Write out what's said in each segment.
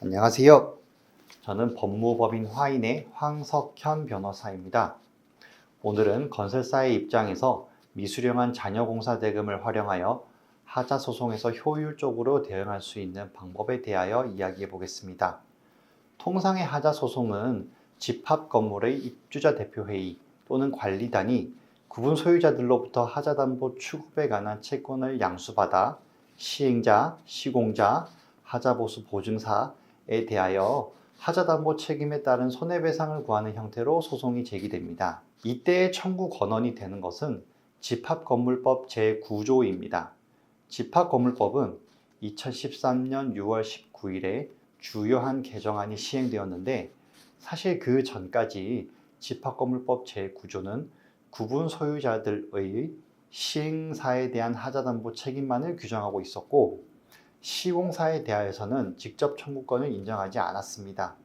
안녕하세요. 저는 법무법인 화인의 황석현 변호사입니다. 오늘은 건설사의 입장에서 미수령한 자녀공사 대금을 활용하여 하자 소송에서 효율적으로 대응할 수 있는 방법에 대하여 이야기해 보겠습니다. 통상의 하자 소송은 집합 건물의 입주자 대표회의 또는 관리단이 구분 소유자들로부터 하자 담보 취급에 관한 채권을 양수받아 시행자, 시공자, 하자 보수 보증사에 대하여 하자담보 책임에 따른 손해배상을 구하는 형태로 소송이 제기됩니다. 이때의 청구 권한이 되는 것은 집합건물법 제9조입니다. 집합건물법은 2013년 6월 19일에 주요한 개정안이 시행되었는데 사실 그 전까지 집합건물법 제9조는 구분 소유자들의 시행사에 대한 하자담보 책임만을 규정하고 있었고 시공사에 대하여서는 직접 청구권을 인정하지 않았습니다.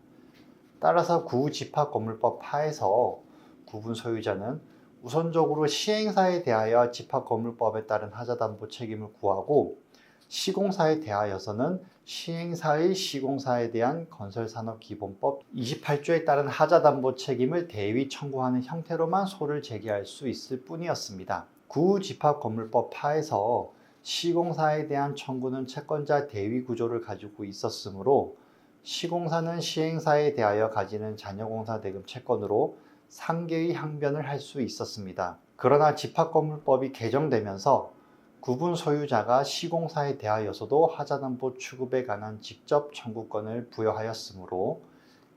따라서 구집합건물법 하에서 구분 소유자는 우선적으로 시행사에 대하여 집합건물법에 따른 하자담보 책임을 구하고 시공사에 대하여서는 시행사의 시공사에 대한 건설산업기본법 28조에 따른 하자담보 책임을 대위 청구하는 형태로만 소를 제기할 수 있을 뿐이었습니다. 구집합건물법 하에서 시공사에 대한 청구는 채권자 대위 구조를 가지고 있었으므로 시공사는 시행사에 대하여 가지는 자녀공사 대금 채권으로 상계의 항변을 할 수 있었습니다. 그러나 집합건물법이 개정되면서 구분 소유자가 시공사에 대하여서도 하자담보 취급에 관한 직접 청구권을 부여하였으므로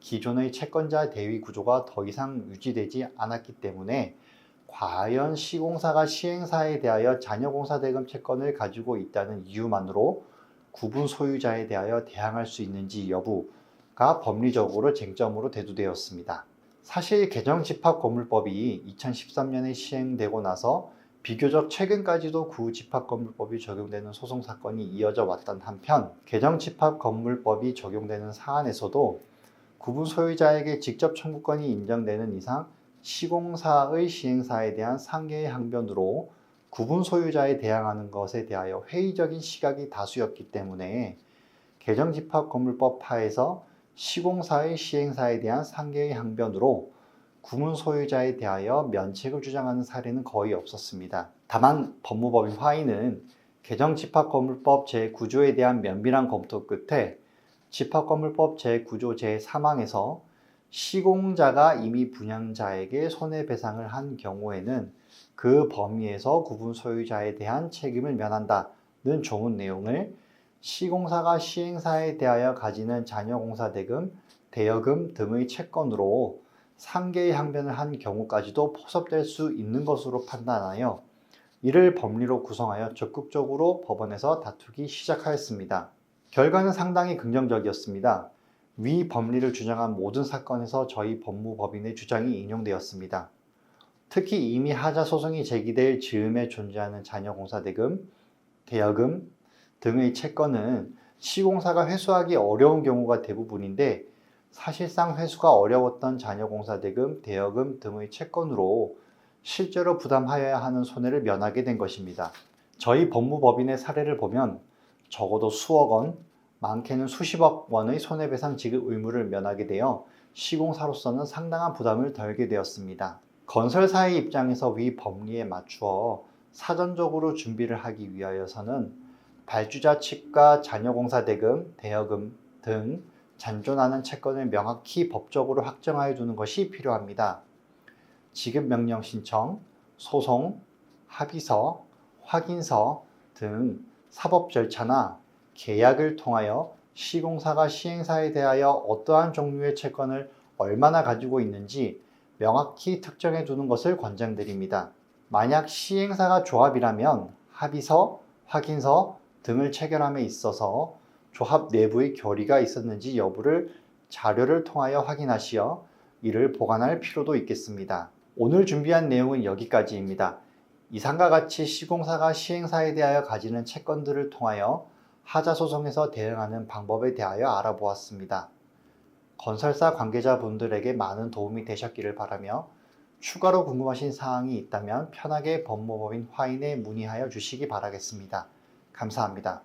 기존의 채권자 대위 구조가 더 이상 유지되지 않았기 때문에 과연 시공사가 시행사에 대하여 자녀공사 대금 채권을 가지고 있다는 이유만으로 구분 소유자에 대하여 대항할 수 있는지 여부가 법리적으로 쟁점으로 대두되었습니다. 사실 개정 집합 건물법이 2013년에 시행되고 나서 비교적 최근까지도 구집합건물법이 적용되는 소송 사건이 이어져 왔던 한편 개정 집합건물법이 적용되는 사안에서도 구분 소유자에게 직접 청구권이 인정되는 이상 시공사의 시행사에 대한 상계의 항변으로 구분 소유자에 대항하는 것에 대하여 회의적인 시각이 다수였기 때문에 개정 집합 건물법 하에서 시공사의 시행사에 대한 상계의 항변으로 구문 소유자에 대하여 면책을 주장하는 사례는 거의 없었습니다. 다만 법무법인 화의는 개정 집합건물법 제9조에 대한 면밀한 검토 끝에 집합건물법 제9조 제3항에서 시공자가 이미 분양자에게 손해배상을 한 경우에는 그 범위에서 구분 소유자에 대한 책임을 면한다는 좋은 내용을 시공사가 시행사에 대하여 가지는 자녀공사 대금, 대여금 등의 채권으로 상계의 항변을 한 경우까지도 포섭될 수 있는 것으로 판단하여 이를 법리로 구성하여 적극적으로 법원에서 다투기 시작하였습니다. 결과는 상당히 긍정적이었습니다. 위 법리를 주장한 모든 사건에서 저희 법무법인의 주장이 인용되었습니다. 특히 이미 하자 소송이 제기될 즈음에 존재하는 자녀공사 대금, 대여금 등의 채권은 시공사가 회수하기 어려운 경우가 대부분인데 사실상 회수가 어려웠던 자녀공사 대금, 대여금 등의 채권으로 실제로 부담하여야 하는 손해를 면하게 된 것입니다. 저희 법무법인의 사례를 보면 적어도 수억 원, 많게는 수십억 원의 손해배상 지급 의무를 면하게 되어 시공사로서는 상당한 부담을 덜게 되었습니다. 건설사의 입장에서 위 법리에 맞추어 사전적으로 준비를 하기 위하여서는 발주자 측과 자녀공사 대금, 대여금 등 잔존하는 채권을 명확히 법적으로 확정하여 두는 것이 필요합니다. 지급 명령 신청, 소송, 합의서, 확인서 등 사법 절차나 계약을 통하여 시공사가 시행사에 대하여 어떠한 종류의 채권을 얼마나 가지고 있는지 명확히 특정해 두는 것을 권장드립니다. 만약 시행사가 조합이라면 합의서, 확인서 등을 체결함에 있어서 조합 내부의 결의가 있었는지 여부를 자료를 통하여 확인하시어 이를 보관할 필요도 있겠습니다. 오늘 준비한 내용은 여기까지입니다. 이상과 같이 시공사가 시행사에 대하여 가지는 채권들을 통하여 하자 소송에서 대응하는 방법에 대하여 알아보았습니다. 건설사 관계자분들에게 많은 도움이 되셨기를 바라며 추가로 궁금하신 사항이 있다면 편하게 법무법인 화인에 문의하여 주시기 바라겠습니다. 감사합니다.